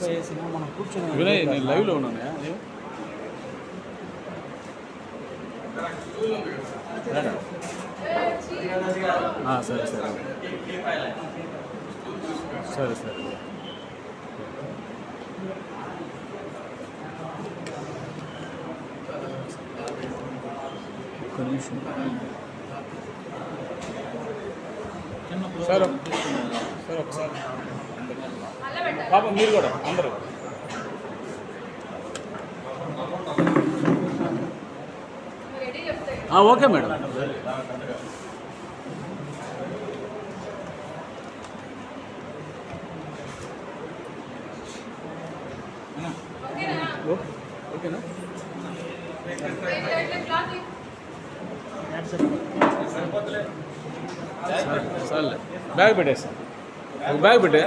వేసిన మనం వినయ్ నేను లైవ్లో ఉన్నాను. సరే సరే. సరే సరే. ఒక్క నిమిషం. సార్ సార్ ఒకసారి పాపం మీరు కూడా అందరూ ఓకే మేడం. ఓకేనా బ్యాగ్ పెట్టేస్తాం ఒక బ్యాగ్ పెట్టే.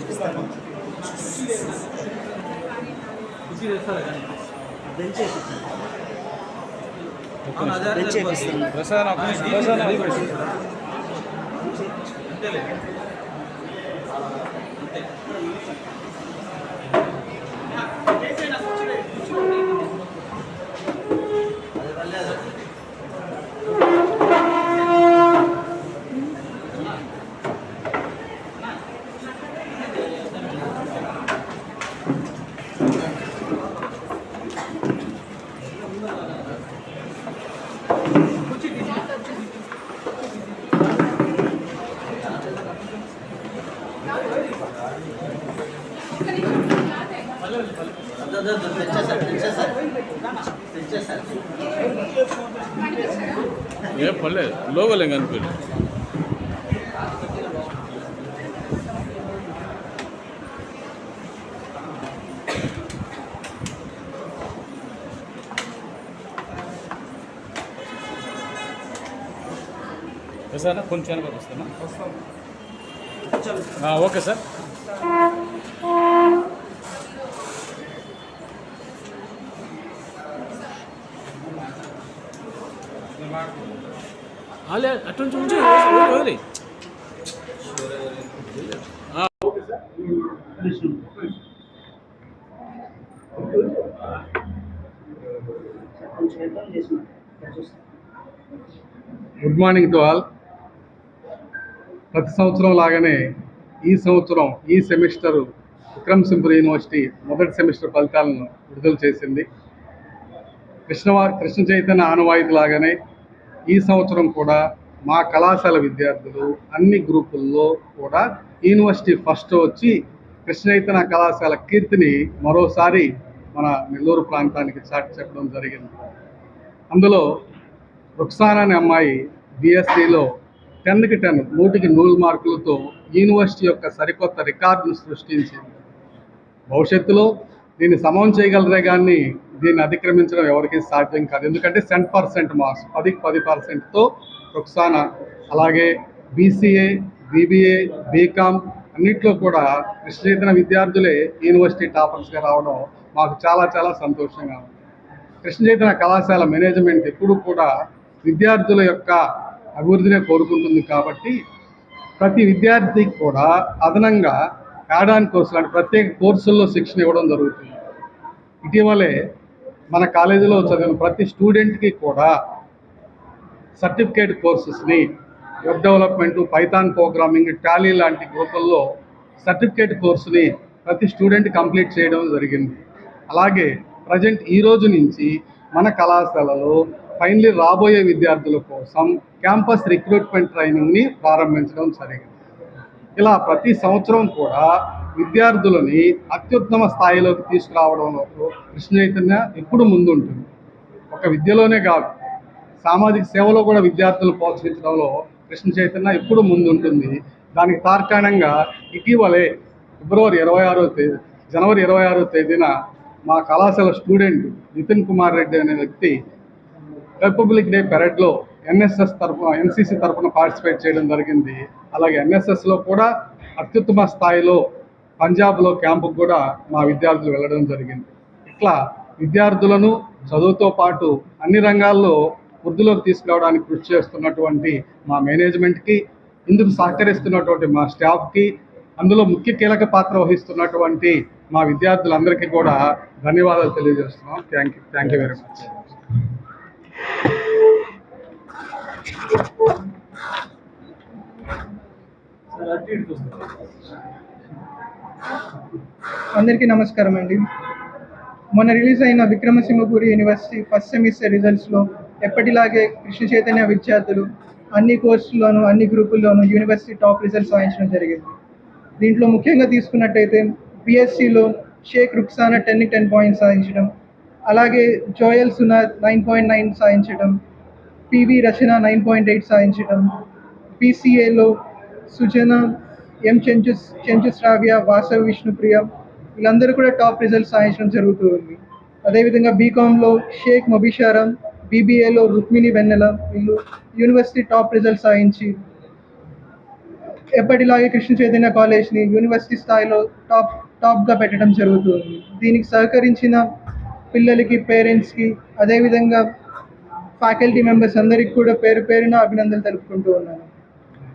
ప్రసాద్. ప్రసాద్ ఒక్క ఏం పర్లేదు. లోగోలేం కనిపించలేదు సార్ కొంచెం వస్తానా ఓకే సార్. అలే అటు నుంచి ఉంచి వదిలి- గుడ్ మార్నింగ్ టు ఆల్. ప్రతి సంవత్సరం లాగానే ఈ సంవత్సరం ఈ సెమిస్టర్ విక్రమ్ సింపుల్ యూనివర్సిటీ మొదటి సెమిస్టర్ ఫలితాలను విడుదల చేసింది. కృష్ణ కృష్ణ చైతన్య ఆనవాయితీ లాగానే ఈ సంవత్సరం కూడా మా కళాశాల విద్యార్థులు అన్ని గ్రూపుల్లో కూడా యూనివర్సిటీ ఫస్ట్ వచ్చి కృష్ణైతన కళాశాల కీర్తిని మరోసారి మన నెల్లూరు ప్రాంతానికి చాటి చెప్పడం జరిగింది. అందులో రుక్సానా అనే అమ్మాయి బీఎస్సీలో టెన్కి టెన్ నూటికి నూరు మార్కులతో యూనివర్సిటీ యొక్క సరికొత్త రికార్డును సృష్టించింది. భవిష్యత్తులో దీన్ని సమం చేయగలరే కానీ దీన్ని అతిక్రమించడం ఎవరికీ సాధ్యం కాదు. ఎందుకంటే సెంట్ పర్సెంట్ మార్క్స్ పదికి పది పర్సెంట్తో రుక్సానా అలాగే బీసీఏ బీబీఏ బీకామ్ అన్నిట్లో కూడా కృష్ణ విద్యార్థులే యూనివర్సిటీ టాపర్స్గా రావడం మాకు చాలా చాలా సంతోషంగా ఉంది. కృష్ణ చైతన్య కళాశాల మేనేజ్మెంట్ ఎప్పుడు కూడా విద్యార్థుల యొక్క అభివృద్ధినే కోరుకుంటుంది కాబట్టి ప్రతి విద్యార్థికి కూడా అదనంగా యాడాన్ కోర్సులు అంటే ప్రత్యేక కోర్సుల్లో శిక్షణ ఇవ్వడం జరుగుతుంది. ఇటీవలే మన కాలేజీలో చదివిన ప్రతి స్టూడెంట్కి కూడా certificate కోర్సెస్ని web development python programming Tally లాంటి గ్రూపుల్లో సర్టిఫికేట్ కోర్సుని ప్రతి స్టూడెంట్ కంప్లీట్ చేయడం జరిగింది. అలాగే ప్రజెంట్ ఈ రోజు నుంచి మన కళాశాలలో ఫైనలీ రాబోయే విద్యార్థుల కోసం క్యాంపస్ రిక్రూట్మెంట్ ట్రైనింగ్ని ప్రారంభించడం జరిగింది. ఇలా ప్రతి సంవత్సరం కూడా విద్యార్థులని అత్యుత్తమ స్థాయిలోకి తీసుకురావడంలో కృష్ణ చైతన్య ఎప్పుడు ముందుంటుంది? ఒక విద్యలోనే కాదు సామాజిక సేవలో కూడా విద్యార్థులను ప్రోత్సహించడంలో కృష్ణ చైతన్య ఎప్పుడు ముందుంటుంది? దానికి తార్కాణంగా ఇటీవలే ఫిబ్రవరి ఇరవై ఆరో తేదీ జనవరి ఇరవై ఆరో తేదీన మా కళాశాల స్టూడెంట్ నితిన్ కుమార్ రెడ్డి అనే వ్యక్తి రిపబ్లిక్ డే పెరడ్లో ఎన్ఎస్ఎస్ తరఫున ఎన్సీసీ తరఫున పార్టిసిపేట్ చేయడం జరిగింది. అలాగే ఎన్ఎస్ఎస్లో కూడా అత్యుత్తమ స్థాయిలో పంజాబ్లో క్యాంపుకు కూడా మా విద్యార్థులు వెళ్ళడం జరిగింది. ఇట్లా విద్యార్థులను చదువుతో పాటు అన్ని రంగాల్లో వృద్ధిలోకి తీసుకురావడానికి కృషి చేస్తున్నటువంటి మా మేనేజ్మెంట్కి ఇందుకు సహకరిస్తున్నటువంటి మా స్టాఫ్కి అందులో ముఖ్య కీలక పాత్ర వహిస్తున్నటువంటి మా విద్యార్థులందరికీ కూడా ధన్యవాదాలు తెలియజేస్తున్నాం. Thank you thank you very much అందరికీ నమస్కారం అండి. మొన్న రిలీజ్ అయిన విక్రమసింహపురి యూనివర్సిటీ ఫస్ట్ సెమిస్టర్ రిజల్ట్స్లో ఎప్పటిలాగే కృష్ణ చైతన్య విద్యార్థులు అన్ని కోర్సుల్లోనూ అన్ని గ్రూపుల్లోనూ యూనివర్సిటీ టాప్ రిజల్ట్స్ సాధించడం జరిగింది. దీంట్లో ముఖ్యంగా తీసుకున్నట్టయితే బిఎస్సిలో Shaik Ruksana ten ten points సాధించడం అలాగే Joel Sunad nine point nine సాధించడం PV Rachana nine point eight సాధించడం పిసిఏలో సుజన ఎం చెంచుస్ చెంచు శ్రావ్య వాసవి విష్ణుప్రియ వీళ్ళందరూ కూడా టాప్ రిజల్ట్స్ సాధించడం జరుగుతూ ఉంది. అదేవిధంగా బీకామ్లో షేక్ మబీషారం బీబీఏలో రుక్మిణి వెన్నెల వీళ్ళు యూనివర్సిటీ టాప్ రిజల్ట్స్ సాధించి ఎప్పటిలాగే కృష్ణ చైతన్య కాలేజ్ని యూనివర్సిటీ స్థాయిలో టాప్ టాప్గా పెట్టడం జరుగుతుంది దీనికి సహకరించిన పిల్లలకి పేరెంట్స్కి అదేవిధంగా ఫ్యాకల్టీ మెంబర్స్ అందరికి కూడా పేరు పేరున అభినందనలు తెలుపుకుంటూ ఉన్నాను.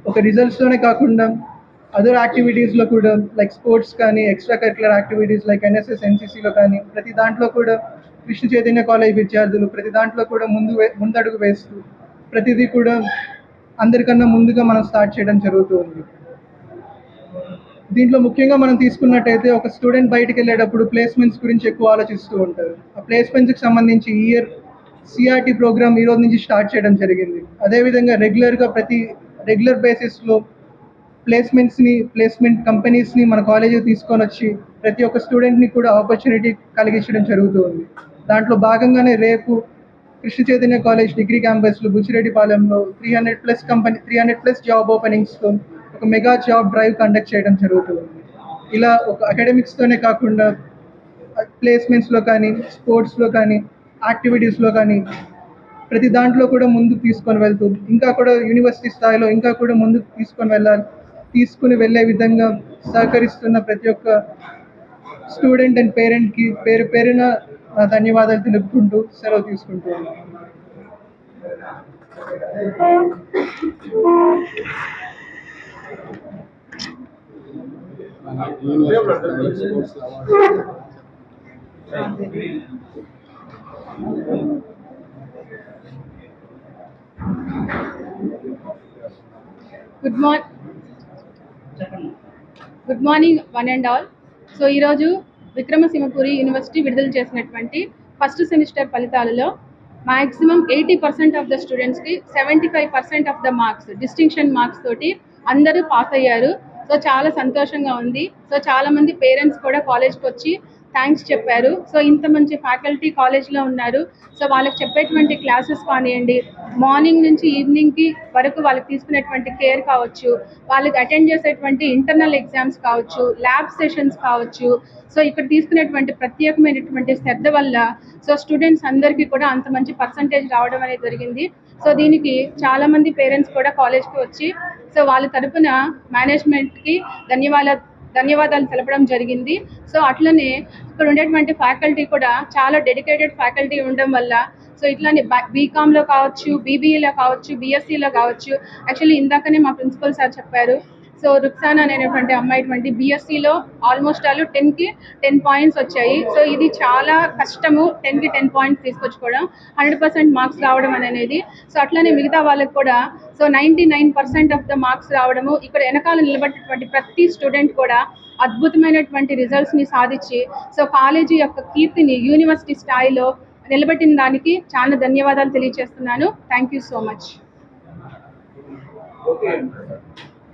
ఒక రిజల్ట్స్తోనే కాకుండా అదర్ యాక్టివిటీస్లో కూడా లైక్ స్పోర్ట్స్ కానీ extra curricular activities like NSS ఎన్సీసీలో కానీ ప్రతి దాంట్లో కూడా కృష్ణ చైతన్య కాలేజ్ విద్యార్థులు ప్రతి దాంట్లో కూడా ముందు ముందడుగు వేస్తూ ప్రతిదీ కూడా అందరికన్నా ముందుగా మనం స్టార్ట్ చేయడం జరుగుతుంది. దీంట్లో ముఖ్యంగా మనం తీసుకున్నట్టయితే ఒక స్టూడెంట్ బయటికి వెళ్ళేటప్పుడు ప్లేస్మెంట్స్ గురించి ఎక్కువ ఆలోచిస్తూ ఉంటారు. ఆ ప్లేస్మెంట్స్కి సంబంధించి ఇయర్ సిఆర్టీ ప్రోగ్రామ్ ఈ రోజు నుంచి స్టార్ట్ చేయడం జరిగింది. అదేవిధంగా రెగ్యులర్గా ప్రతి రెగ్యులర్ బేసిస్లో ప్లేస్మెంట్స్ని ప్లేస్మెంట్ కంపెనీస్ని మన కాలేజీ తీసుకొని వచ్చి ప్రతి ఒక్క స్టూడెంట్ని కూడా ఆపర్చునిటీ కలిగించడం జరుగుతుంది. దాంట్లో భాగంగానే రేపు కృష్ణ చైతన్య కాలేజ్ డిగ్రీ క్యాంపస్లో బుచ్చిరెడ్డిపాలెంలో three hundred plus company three hundred plus job ఓపెనింగ్స్తో ఒక మెగా జాబ్ డ్రైవ్ కండక్ట్ చేయడం జరుగుతుంది. ఇలా ఒక అకాడమిక్స్తోనే కాకుండా ప్లేస్మెంట్స్లో కానీ స్పోర్ట్స్లో కానీ యాక్టివిటీస్లో కానీ ప్రతి దాంట్లో కూడా ముందుకు తీసుకొని వెళ్తూ ఇంకా కూడా యూనివర్సిటీ స్థాయిలో ఇంకా కూడా ముందుకు తీసుకొని వెళ్ళాలి. తీసుకుని వెళ్ళే విధంగా సహకరిస్తున్న ప్రతి ఒక్క స్టూడెంట్ అండ్ పేరెంట్కి పేరు పేరున ధన్యవాదాలు తెలుపుకుంటూ సెలవు తీసుకుంటున్నాను good morning good morning one and all so ఈరోజు విక్రమసింహపురి యూనివర్సిటీ విడుదల చేసినటువంటి ఫస్ట్ సెమిస్టర్ ఫలితాలలో maximum eighty percent of the స్టూడెంట్స్కి seventy five percent of the marks distinction marks తోటి అందరూ పాస్ అయ్యారు. సో చాలా సంతోషంగా ఉంది. సో చాలామంది పేరెంట్స్ కూడా కాలేజ్కి వచ్చి థ్యాంక్స్ చెప్పారు. సో ఇంత మంచి ఫ్యాకల్టీ కాలేజ్లో ఉన్నారు. సో వాళ్ళకి చెప్పేటువంటి క్లాసెస్ కానివ్వండి మార్నింగ్ నుంచి ఈవినింగ్కి వరకు వాళ్ళకి తీసుకునేటువంటి కేర్ కావచ్చు వాళ్ళకి అటెండ్ చేసేటువంటి ఇంటర్నల్ ఎగ్జామ్స్ కావచ్చు ల్యాబ్ సెషన్స్ కావచ్చు సో ఇక్కడ తీసుకునేటువంటి ప్రత్యేకమైనటువంటి శ్రద్ధ వల్ల సో స్టూడెంట్స్ అందరికీ కూడా అంత మంచి పర్సంటేజ్ రావడం అనేది జరిగింది. సో దీనికి చాలామంది పేరెంట్స్ కూడా కాలేజ్కి వచ్చి సో వాళ్ళ తరఫున మేనేజ్మెంట్కి ధన్యవాదాలు ధన్యవాదాలు తెలపడం జరిగింది. సో అట్లనే ఇక్కడ ఉండేటువంటి ఫ్యాకల్టీ కూడా చాలా డెడికేటెడ్ ఫ్యాకల్టీ ఉండడం వల్ల సో ఇట్లానే బీకామ్లో కావచ్చు బీబీఏలో కావచ్చు బీఎస్సీలో కావచ్చు యాక్చువల్లీ ఇందాకనే మా ప్రిన్సిపల్ సార్ చెప్పారు సో రుక్సానా అనేటువంటి అమ్మాయిటువంటి బీఎస్సీలో ఆల్మోస్ట్ ఆల్ టెన్కి టెన్ పాయింట్స్ వచ్చాయి. సో ఇది చాలా కష్టము టెన్కి టెన్ పాయింట్స్ తీసుకొచ్చుకోవడం హండ్రెడ్ పర్సెంట్ మార్క్స్ రావడం అనేది సో అట్లనే మిగతా వాళ్ళకి కూడా so ninety nine percent of the marks రావడము ఇక్కడ వెనకాల నిలబడేటువంటి ప్రతి స్టూడెంట్ కూడా అద్భుతమైనటువంటి రిజల్ట్స్ని సాధించి సో కాలేజీ యొక్క కీర్తిని యూనివర్సిటీ స్థాయిలో నిలబెట్టిన దానికి చాలా ధన్యవాదాలు తెలియజేస్తున్నాను. Thank you so much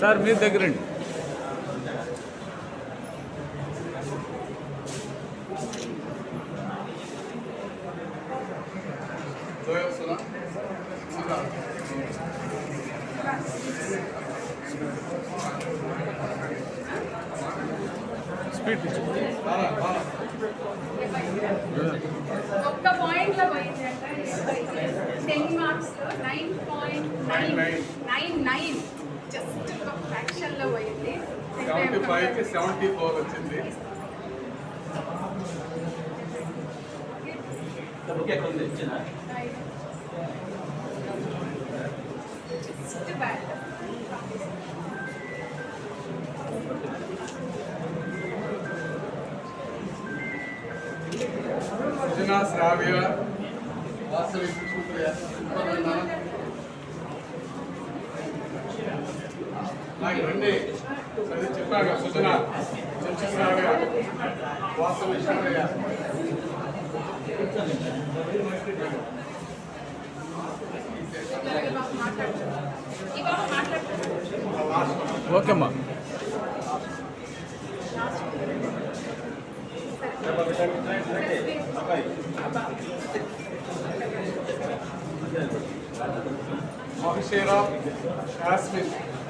sir మీరు దగ్గరండి స్పీడ్ ఒక్క పాయింట్లో పోయింది అంటే ten marks nine point nine nine nine seventy ఫైవ్కి సెవెంటీ ఫోర్ వచ్చింది జస్ట్ బ్యాడ్ సృజన శ్రావ్య వాసవి సుప్రియ నాకు అది చెప్పాక సృజన. వాసవి శ్రావ్య ఈ బాబు మాట్లాడుతున్నాడు